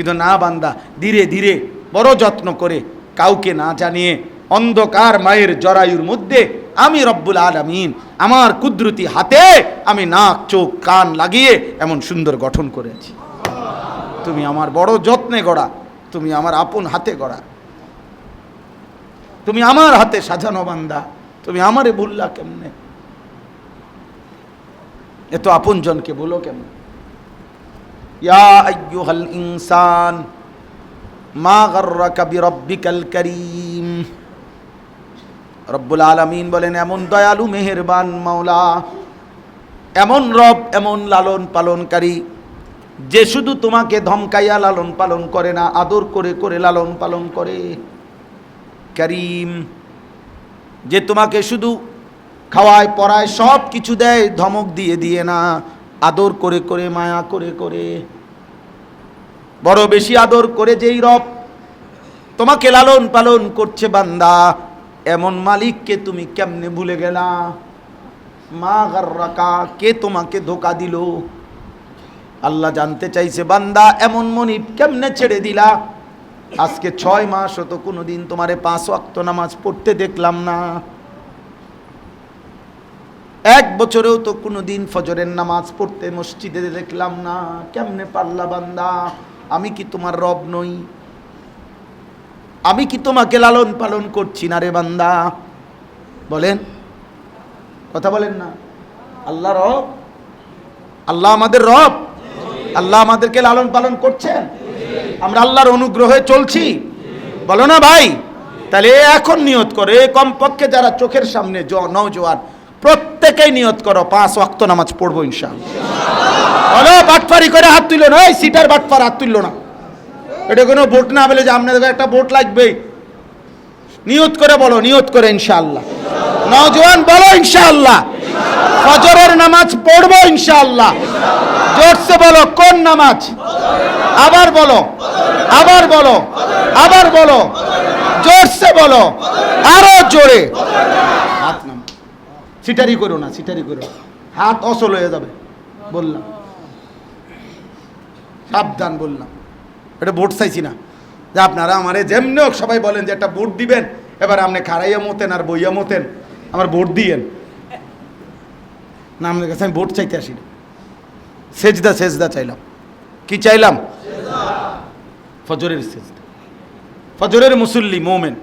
কিন্তু না বান্দা, ধীরে ধীরে, বড় যত্ন করে কাউকে না জানিয়ে অন্ধকার মায়ের জরায়ুর মধ্যে আমি রব্বুল আলমিন আমার কুদরতি হাতে আমি নাক, চোখ, কান লাগিয়ে এমন সুন্দর গঠন করেছি। তুমি আমার বড় যত্নে গড়া, তুমি আমার আপন হাতে গড়া। তুমি আমার হাতে সাজানো বান্দা, তুমি আমারে বললা কেমনে? এত আপন জনকে বলো কেমন? ইয়া আইয়ুহাল ইনসান, মা গাররাকা বিরাব্বিকাল করিম। রব্বুল আলামিন বলেন, এমন দয়ালু, মেহেরবান মাওলা, এমন রব, এমন লালন পালনকারী, যে শুধু তোমাকে ধমকাইয়া লালন পালন করে না, আদর করে করে লালন পালন করে। করিম, যে তোমাকে শুধু খাওয়ায় পড়ায় সব কিছু দেয়, ধমক দিয়ে দিয়ে না। আদর করে করে, মায়া করে করে। বড় বেশি আদর করে যেই রব তোমাকে লালন পালন করছে বান্দা, এমন মালিককে তুমি কেমনে ভুলে গেলা? মা গার্রাকা, কে তোমাকে ধোকা দিল? আল্লাহ জানতে চাইছে, বান্দা, এমন মনিব কেমনে ছেড়ে দিলা? আজকে ছয় মাস হতো কোনোদিন তোমারে পাঁচ ওয়াক্ত নামাজ পড়তে দেখলাম না। এক বছরেও তো কোনোদিন ফজরের নামাজ পড়তে মসজিদে দেখলাম না। কেমনে পারলা বান্দা? আমি কি তোমার রব নই? আমি কি তোমাকে লালন পালন করছি না রে বান্দা? বলেন। কথা বলেন না। আল্লাহ রব? আল্লাহ আমাদের রব? আল্লাহ আমাদেরকে লালন পালন করছেন? আমরা আল্লাহর অনুগ্রহে চলছি। বলো না ভাই? তাহলে এখন নিয়ত করে। কমপক্ষে যারা চোখের সামনে জ- প্রত্যেকেই নিয়ত করো, পাঁচ ওয়াক্ত নামাজ পড়ব ইনশাআল্লাহ। বলো বাটফারি করে হাত তুললো না, এই সিটার বাটফার হাত তুললো না। এটা কোনো ভোট না বলে যে আপনাদের একটা ভোট লাগবেই। নিয়ত করে বলো, নিয়ত করে ইনশাআল্লাহ। নওজোয়ান, বলো ইনশাআল্লাহ। ফজরের নামাজ পড়ব ইনশাআল্লাহ। জোরসে বলো, কোন নামাজ? আবার বলো আবার বলো আবার বলো। জোরসে বলো, আরও জোরে। হাত নাম সিটারি করো না সিটারি করো। হাত অসল হয়ে যাবে বললাম। সাবধান বললাম। এটা ভোট চাইছি না। যে আপনারা আমারে যেমনি হোক সবাই বলেন যে একটা ভোট দিবেন এবার আপনি খারাইয়া মতেন আর বইয়া মতেন আমার ভোট দিয়েন। না আপনার কাছে আমি ভোট চাইতে আসি না সেজদা সেজদা চাইলাম। কি চাইলাম? ফজরের সেজদা। ফজরের মুসল্লি মোমেন।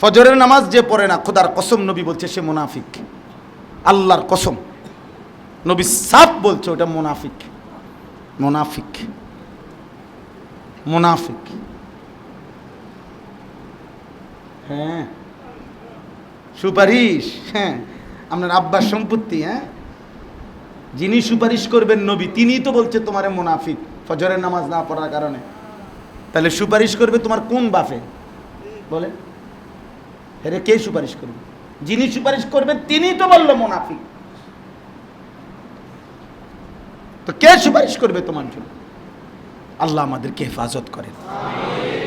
ফজরের নামাজ যে পড়ে না, খোদার কসম নবী বলছে সে মুনাফিক। আল্লাহর কসম। নবী সাফ বলছে ওটা মুনাফিক। মুনাফিক। মুনাফিক। হ্যাঁ। সুপারিশ। হ্যাঁ। আপনার আব্বার সম্পত্তি হ্যাঁ। যিনি সুপারিশ করবেন নবী তিনিই তো বলছে তোমার মুনাফিক, ফজরের নামাজ না পড়ার কারণে। তাহলে সুপারিশ করবে তোমার কোন বাফে বলে এরে কে সুপারিশ করবে? যিনি সুপারিশ করবেন, তিনিই তো বলল মুনাফিক। তো কে সুপারিশ করবে তোমার জন্য? আল্লাহ আমাদেরকে হেফাজত করেন।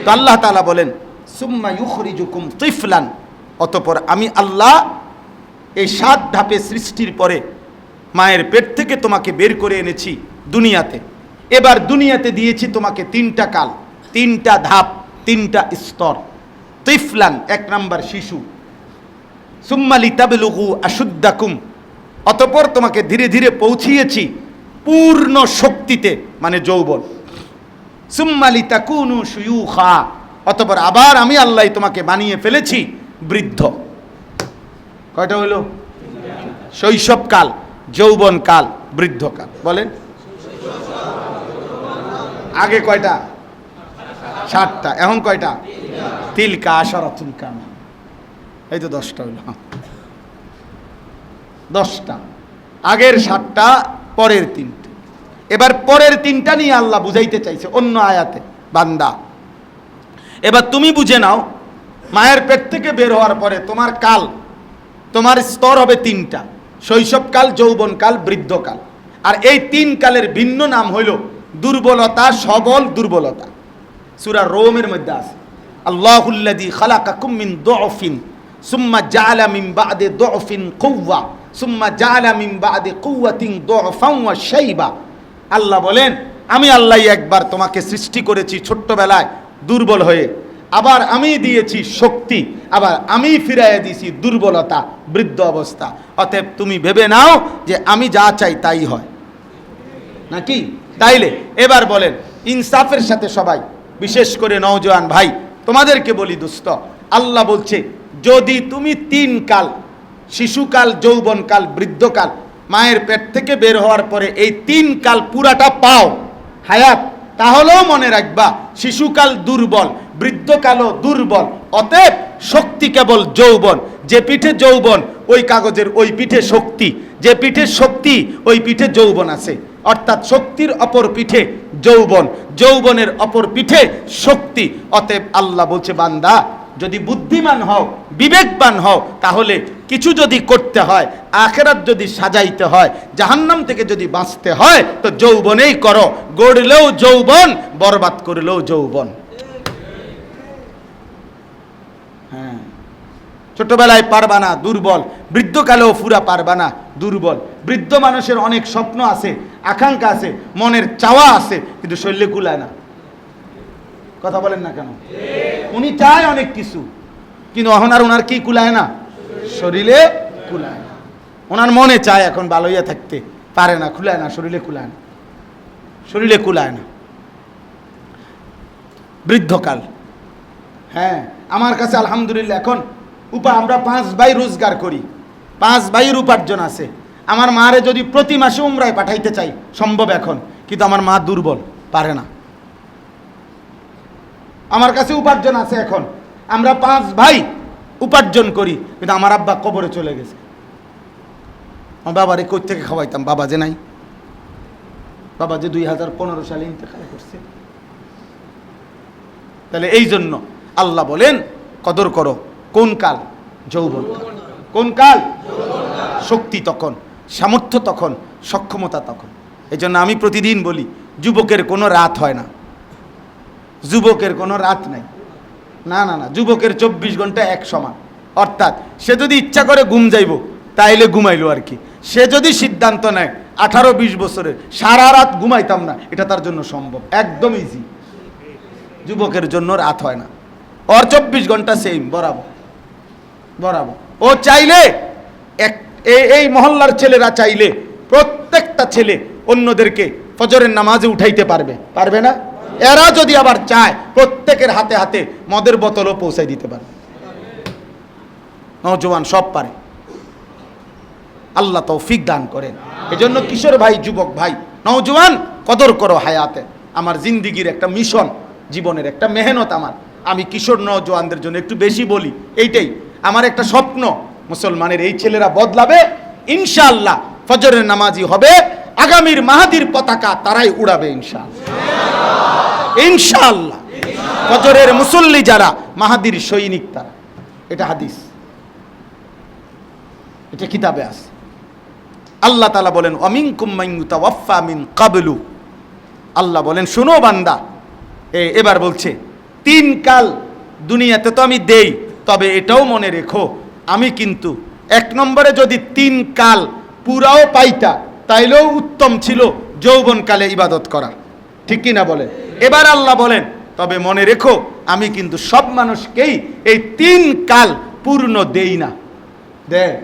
তো আল্লাহ তাআলা বলেন, সুম্মা ইউখরিজুকুম তিফলান। অতপর আমি আল্লাহ এই সাত ধাপে সৃষ্টির পরে মায়ের পেট থেকে তোমাকে বের করে এনেছি দুনিয়াতে। এবার দুনিয়াতে দিয়েছি তোমাকে তিনটা কাল, তিনটা ধাপ, তিনটা স্তর। তিফলান, এক নাম্বার শিশু। সুম্মালি তাবলুগু আশুদ্দাকুম। অতপর তোমাকে ধীরে ধীরে পৌঁছিয়েছি পূর্ণ শক্তিতে মানে যৌবন। সুম্মালি তাকুনু সুয়ুখা অতপর আবার আমি আল্লাহ তোমাকে বানিয়ে ফেলেছি, বৃদ্ধ। কয়টা হইল? শৈশবকাল, যৌবনকাল, বৃদ্ধকাল। বলেন। আগে কয়টা? ষাটটা এখন কয়টা? তিলকা আশারাতুন কামা এই তো দশটা হইল। দশটা। আগের সাতটা, পরের তিনটা। এবার পরের তিনটা নিয়ে আল্লাহ বুঝাইতে চাইছে অন্য আয়াতে, বান্দা। এবার তুমি বুঝে নাও, মায়ের পেট থেকে বের হওয়ার পরে তোমার কাল, তোমার স্তর হবে তিনটা। শৈশবকাল, যৌবনকাল, বৃদ্ধকাল। আর এই তিন কালের ভিন্ন নাম হইল দুর্বলতা, সবল দুর্বলতা। সুরা রোমের মধ্যে আছে। আল্লাহুল্লাদি খালাকাকুম মিন দুফিন সুম্মা জাআলা মিন বাদে দুফিন কুওয়া, সুম্মা জাআলা মিন বাদে কুওয়াতিন দুফান ওয়া শাইবা। আল্লাহ বলেন, আমি আল্লাহ একবার তোমাকে সৃষ্টি করেছি ছোট্টবেলায় দুর্বল হয়ে। আবার আমি দিয়েছি শক্তি, আবার আমি ফিরাইয়া দিয়েছি দুর্বলতা, বৃদ্ধ অবস্থা। অতএব তুমি ভেবে নাও যে আমি যা চাই তাই হয়। নাকি? তাইলে এবার বলেন, ইনসাফের সাথে সবাই, বিশেষ করে নওজোয়ান ভাই তোমাদেরকে বলি দুস্থ আল্লাহ বলছে, যদি তুমি তিন কাল, শিশুকাল, যৌবনকাল, বৃদ্ধকাল, মায়ের পেট থেকে বের হওয়ার পরে এই তিন কাল পুরাটা পাও, হায়াত, তাহলেও মনে রাখবা, শিশুকাল দুর্বল, বৃদ্ধকালও দুর্বল, অতএব শক্তি কেবল যৌবন, যে পিঠে যৌবন, ওই কাগজের ওই পিঠে শক্তি, যে পিঠে শক্তি, ওই পিঠে যৌবন আছে। অর্থাৎ শক্তির অপর পিঠে যৌবন, যৌবনের অপর পিঠে শক্তি। অতএব আল্লাহ বলছে, বান্দা, যদি বুদ্ধিমান হও, বিবেকবান হও, তাহলে কিছু যদি করতে হয়, আখেরাত যদি সাজাইতে হয়, জাহান্নাম থেকে যদি বাঁচতে হয়, তো যৌবনেই করো। গড়লেও যৌবন, বরবাদ করলেও যৌবন। হ্যাঁ। ছোটবেলায় পারবা না, দুর্বল। বৃদ্ধকালেও ফুরা পারবা না, দুর্বল। বৃদ্ধ মানুষের অনেক স্বপ্ন আছে আকাঙ্ক্ষা আছে, মনের চাওয়া আছে, কিন্তু শরীরে কুলায় না। কথা বলেন না কেন? উনি চায় অনেক কিছু, কিন্তু এখন আর ওনার কি কুলায় না? শরীরে কুলায় না। ওনার মনে চায় এখন ভালো হইয়া থাকতে, পারে না, কুলায় না, শরীরে কুলায় না। শরীরে কুলায় না। বৃদ্ধকাল। হ্যাঁ আমার কাছে আলহামদুলিল্লাহ, এখন উপা আমরা পাঁচ ভাই রোজগার করি। পাঁচ ভাইয়ের উপার্জন আছে। আমার মারে যদি প্রতি মাসে উমরায় পাঠাইতে চাই, সম্ভব এখন, কিন্তু আমার মা দুর্বল, পারে না। আমার কাছে উপার্জন আছে এখন। আমরা পাঁচ ভাই উপার্জন করি, কিন্তু আমার আব্বা কবরে চলে গেছে। আমার বাবারে কই থেকে খাওয়াইতাম? বাবা যে নাই। বাবা যে দুই হাজার পনেরো সালে ইন্তেকাল করছে। তাহলে এই জন্য আল্লাহ বলেন, কদর করো। কোন কাল? যৌবন কোন কাল? শক্তি তখন। সামর্থ্য তখন, সক্ষমতা তখন। এই জন্য আমি প্রতিদিন বলি, যুবকের কোনো রাত হয় না। যুবকের কোনো রাত নাই। না না না, যুবকের চব্বিশ ঘণ্টা এক সমান। অর্থাৎ, সে যদি ইচ্ছা করে ঘুম যাইব, তাইলে ঘুমাইলো আর কি। সে যদি সিদ্ধান্ত নেয়, আঠারো বিশ বছরের, সারা রাত ঘুমাইতাম না, এটা তার জন্য সম্ভব। একদম ইজি যুবকের জন্য রাত হয় না। ওর চব্বিশ ঘণ্টা সেম বরাবর। বরাবর। ও চাইলে এক এই- এই মহল্লার ছেলেরা চাইলে প্রত্যেকটা ছেলে অন্যদেরকে ফজরের নামাজে উঠাইতে পারবে। পারবে না? এরা যদি আবার চায়, প্রত্যেকের হাতে হাতে মদের বোতলও পৌঁছাই দিতে পারে নজওয়ান সব পারে। আল্লাহ তৌফিক দান করেন। এজন্য কিশোর ভাই, যুবক ভাই, নওজোয়ান, কদর করো হায়াতে। আমার জিন্দিগির একটা মিশন, জীবনের একটা মেহনত আমার। আমি কিশোর নওজোয়ানদের জন্য একটু বেশি বলি। এইটাই। আমার একটা স্বপ্ন মুসলমানের এই ছেলেরা বদলাবে, ইনশাআল্লাহ ফজরের নামাজি হবে, আগামীর মাহাদির পতাকা তারাই উড়াবে ইনশাআল্লাহ। ইনশাআল্লাহ। ফজরের মুসল্লি যারা, মাহাদির সৈনিক তারা। এটা হাদিস। এটা কিতাবে আছে। আল্লাহ তালা বলেন অমিন কুম্মাইয়ুতা ওয়াফা মিন কাবলু আল্লাহ বলেন, শোনো বান্দা। এ, এবার বলছে, তিন কাল দুনিয়াতে তো আমি দেই, তবে এটাও মনে রেখো। আমি কিন্তু এক নম্বরে যদি তিন কাল পুরাও পাইতা, তাইলেও উত্তম ছিল যৌবনকালে ইবাদত করা। ঠিক কি না বলে? এবার আল্লাহ বলেন, তবে মনে রেখো, আমি কিন্তু সব মানুষকেই এই তিন কাল পূর্ণ দেই না। দে।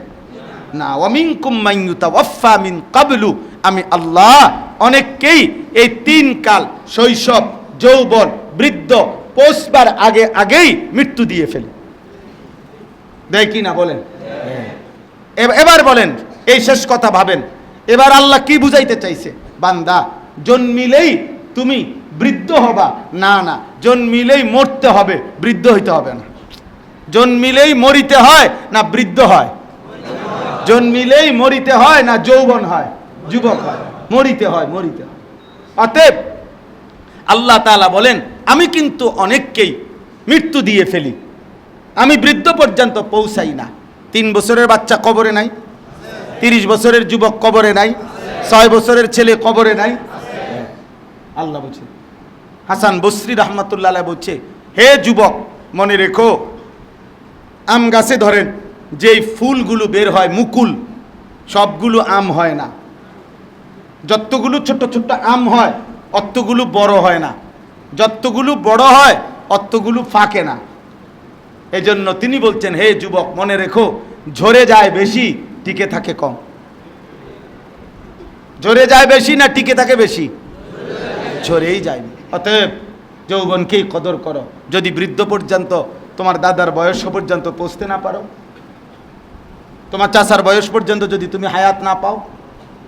না ওয়ামিন কুম্মাইয়ুতা ওয়াফা মিন কাবলু। আমি আল্লাহ অনেককেই এই তিন কাল শৈশব, যৌবন, বৃদ্ধ, পৌঁছবার আগে আগেই মৃত্যু দিয়ে ফেলি। দেয় কি না বলেন? এবার বলেন, এই শেষ কথা ভাবেন। এবার আল্লাহ কি বুঝাইতে চাইছে? বান্দা, জন্মিলেই তুমি বৃদ্ধ হবা। না না, জন্মিলেই মরতে হবে, বৃদ্ধ হইতে হবে না। জন্মিলেই মরিতে হয় না বৃদ্ধ হয়? জন্মিলেই মরিতে হয় না যৌবন হয়? যুবক হয়। মরিতে হয় মরিতে হয়। অতএব আল্লাহ তাআলা বলেন, আমি কিন্তু অনেককেই মৃত্যু দিয়ে ফেলি। আমি বৃদ্ধ পর্যন্ত পৌঁছাই না। তিন বছরের বাচ্চা কবরে নাই, তিরিশ বছরের যুবক কবরে নাই, ছয় বছরের ছেলে কবরে নাই। আল্লাহ বলছে, হাসান বসরি রহমতুল্লাহ বলছে, হে যুবক, মনে রেখো, আম গাছে ধরেন, যেই ফুলগুলো বের হয় মুকুল, সবগুলো আম হয় না। যতগুলো ছোট ছোট আম হয়, অতগুলো বড় হয় না। যতগুলো বড় হয়, অতগুলো ফাঁকে না। এজন্য তিনি বলছেন, হে যুবক, মনে রেখো, ঝরে যায় বেশি, টিকে থাকে কম। ঝরে যায় বেশি না টিকে থাকে বেশি? ঝরেই যায় অতএব যৌবনকেই কদর করো। যদি বৃদ্ধ পর্যন্ত তোমার দাদার বয়স পর্যন্ত পৌঁছতে না পারো, তোমার চাচার বয়স পর্যন্ত যদি তুমি হায়াত না পাও,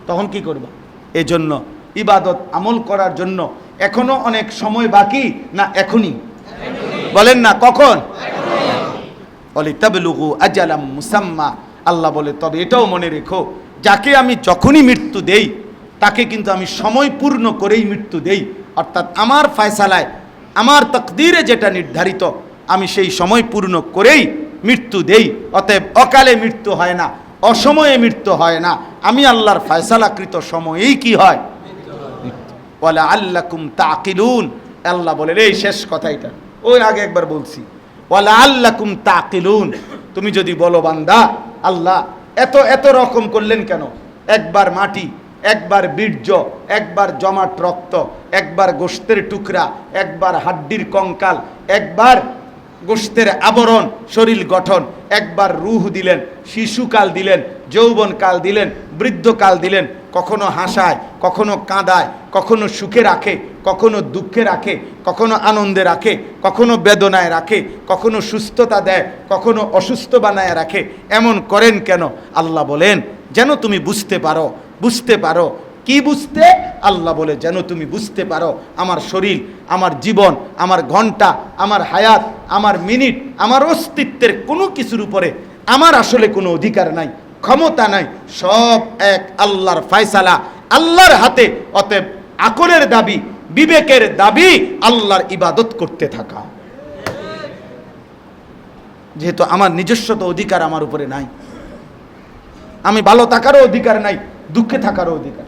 তখন কি করবা? এজন্য ইবাদত আমল করার জন্য এখনও অনেক সময় বাকি না এখনই? বলেন না, কখন? বলে তাবলুগু আজালাম মুসাম্মা। আল্লাহ বলে, তবে এটাও মনে রেখো, যাকে আমি যখনই মৃত্যু দেই, তাকে কিন্তু আমি সময় পূর্ণ করেই মৃত্যু দেই। অর্থাৎ আমার ফয়সালায়, আমার তকদিরে যেটা নির্ধারিত, আমি সেই সময় পূর্ণ করেই মৃত্যু দেই। অতএব অকালে মৃত্যু হয় না, অসময়ে মৃত্যু হয় না। আমি আল্লাহর ফয়সালাকৃত সময়েই কি হয়? বলে আল্লাকুম তাকিলুন আল্লাহ বলে, এই শেষ কথা এটা। ওই আগে একবার বলছি ওয়ালা তাকিলুন। তুমি যদি বলো, বান্দা, আল্লাহ, এত এত রকম করলেন কেন? একবার মাটি, একবার বীর্য, একবার জমাট রক্ত, একবার গোস্তের টুকরা, একবার হাড্ডির কঙ্কাল, একবার গোস্তের আবরণ, শরীর গঠন, একবার রুহ দিলেন, শিশুকাল দিলেন যৌবনকাল দিলেন বৃদ্ধকাল দিলেন, কখনো হাসায়, কখনো কাঁদায়, কখনো সুখে রাখে, কখনো দুঃখে রাখে, কখনো আনন্দে রাখে, কখনো বেদনায় রাখে, কখনো সুস্থতা দেয়, কখনো অসুস্থ বানায় রাখে। এমন করেন কেন? আল্লাহ বলেন, যেন তুমি বুঝতে পারো বুঝতে পারো। কি বুঝতে? আল্লাহ বলে, যেন তুমি বুঝতে পারো, আমার শরীর, আমার জীবন, আমার ঘণ্টা, আমার হায়াত, আমার মিনিট, আমার অস্তিত্বের কোনো কিছুর উপরে আমার আসলে কোনো অধিকার নাই। ক্ষমতা নাই, সব এক আল্লাহর ফায়সালা, আল্লাহর হাতে। অতএব আকলের দাবি, বিবেকের দাবি আল্লাহর ইবাদত করতে থাকা। যেহেতু আমার নিজস্ব তো অধিকার আমার উপরে নাই, আমি ভালো থাকারও অধিকার নাই, দুঃখে থাকারও অধিকার।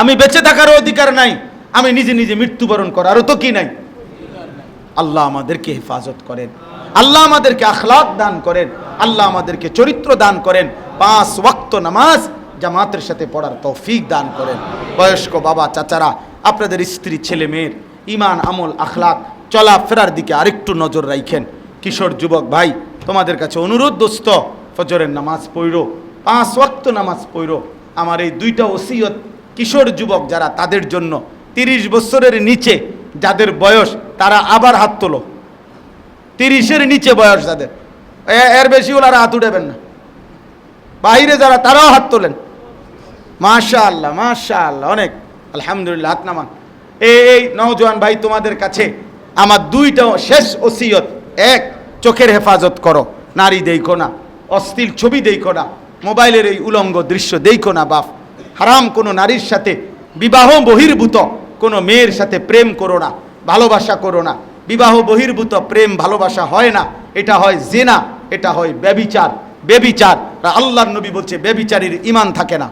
আমি বেঁচে থাকারও অধিকার নাই, আমি নিজে নিজে মৃত্যুবরণ করারও তো কি নাই। আল্লাহ আমাদেরকে হেফাজত করেন, আল্লাহ আমাদেরকে আখলাক দান করেন। আল্লাহ আমাদেরকে চরিত্র দান করেন, পাঁচ ওয়াক্ত নামাজ জামাতের সাথে পড়ার তৌফিক দান করেন। বয়স্ক বাবা, চাচারা, আপনাদের স্ত্রী, ছেলে, মেয়ের ইমান, আমল, আখলাক চলা ফেরার দিকে আরেকটু নজর রাখেন কিশোর, যুবক, ভাই, তোমাদের কাছে অনুরোধ, দোস্ত, ফজরের নামাজ পড়ো, পাঁচ ওয়াক্ত নামাজ পড়ো। আমার এই দুইটা ওসিয়ত কিশোর, যুবক, যারা তাদের জন্য তিরিশ বছরের নিচে যাদের বয়স, তারা আবার হাত তোলো। তিরিশের নিচে বয়স যাদের। এর বেশি ওরা হাত উঠাবেন না। বাইরে যারা, তারাও হাত তোলেন। মাশা আল্লাহ মাশা আল্লাহ অনেক। আলহামদুলিল্লাহ, হাত নামান। এই এই নওজোয়ান ভাই তোমাদের কাছে আমার দুইটা শেষ ওসিয়ত। এক, চোখের হেফাজত করো, নারী দেখো না। অস্থির ছবি দেখো না। মোবাইলের এই উলঙ্গ দৃশ্য দেখো না, বাপ। হারাম কোনো নারীর সাথে বিবাহ বহির্ভূত, কোনো মেয়ের সাথে প্রেম করো না, ভালোবাসা করো না। বিবাহ বহির্ভূত, প্রেম ভালোবাসা হয় না। এটা হয় জেনা। এটা হয় ব্যবিচার। বেবিচার আল্লাহর নবী বলছে বেবিচারীর ইমান থাকে না।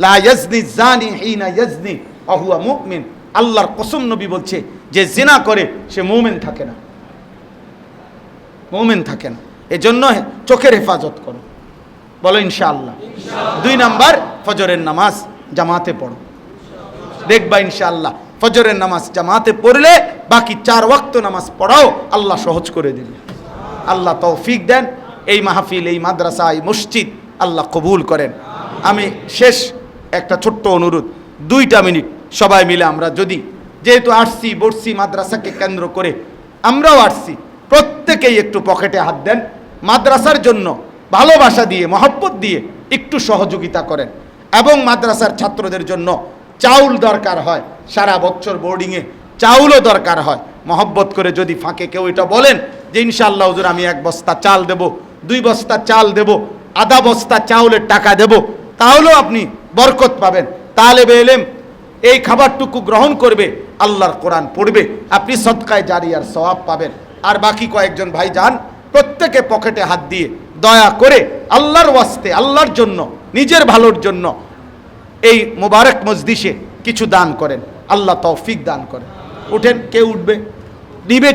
লা ইয়াজনি জানি হিনা ইয়াজনি অহুয়া মুমিন। আল্লাহর কসম নবী বলছে যে জেনা করে সে মুমিন থাকে না। মুমিন থাকে না। এজন্য চোখের হেফাজত করো। বলো ইনশাআল্লাহ। দুই নাম্বার ফজরের নামাজ জামাতে পড়ো। দেখবা ইনশাআল্লাহ ফজরের নামাজ জামাতে পড়লে বাকি চার ওয়াক্ত নামাজ পড়াও আল্লাহ সহজ করে দিবে। আল্লাহ তৌফিক দেন। এই মাহফিল, এই মাদ্রাসা, এই মসজিদ আল্লাহ কবুল করেন। আমি শেষ একটা ছোট্ট অনুরোধ, দুইটা মিনিট সবাই মিলে আমরা যদি যেহেতু আসছি, বসছি মাদ্রাসাকে কেন্দ্র করে, আমরাও আসছি, প্রত্যেকেই একটু পকেটে হাত দেন, মাদ্রাসার জন্য ভালোবাসা দিয়ে, মহব্বত দিয়ে একটু সহযোগিতা করেন। এবং মাদ্রাসার ছাত্রদের জন্য চাউল দরকার হয়, সারা বছর বোর্ডিংয়ে চাউলও দরকার হয়। মহব্বত করে যদি ফাঁকে কেউ এটা বলেন যে ইনশাআল্লাহ হুজুর আমি এক বস্তা চাল দেব, দুই বস্তা চাল দেব, আধা বস্তা চাউলের টাকা দেব, তাহলেও আপনি বরকত পাবেন। তাহলে এলেম এই খাবারটুকু গ্রহণ করবে, আল্লাহর কোরআন পড়বে, আপনি সৎকায় জারিয়ার সওয়াব পাবেন। আর বাকি কয়েকজন ভাই যান প্রত্যেকে পকেটে হাত দিয়ে দয়া করে আল্লাহর ওয়াস্তে, আল্লাহর জন্য, নিজের ভালোর জন্য এই মোবারক মজদিসে কিছু দান করেন। আল্লাহ তৌফিক দান করেন। উঠেন, কে উঠবে? নিবে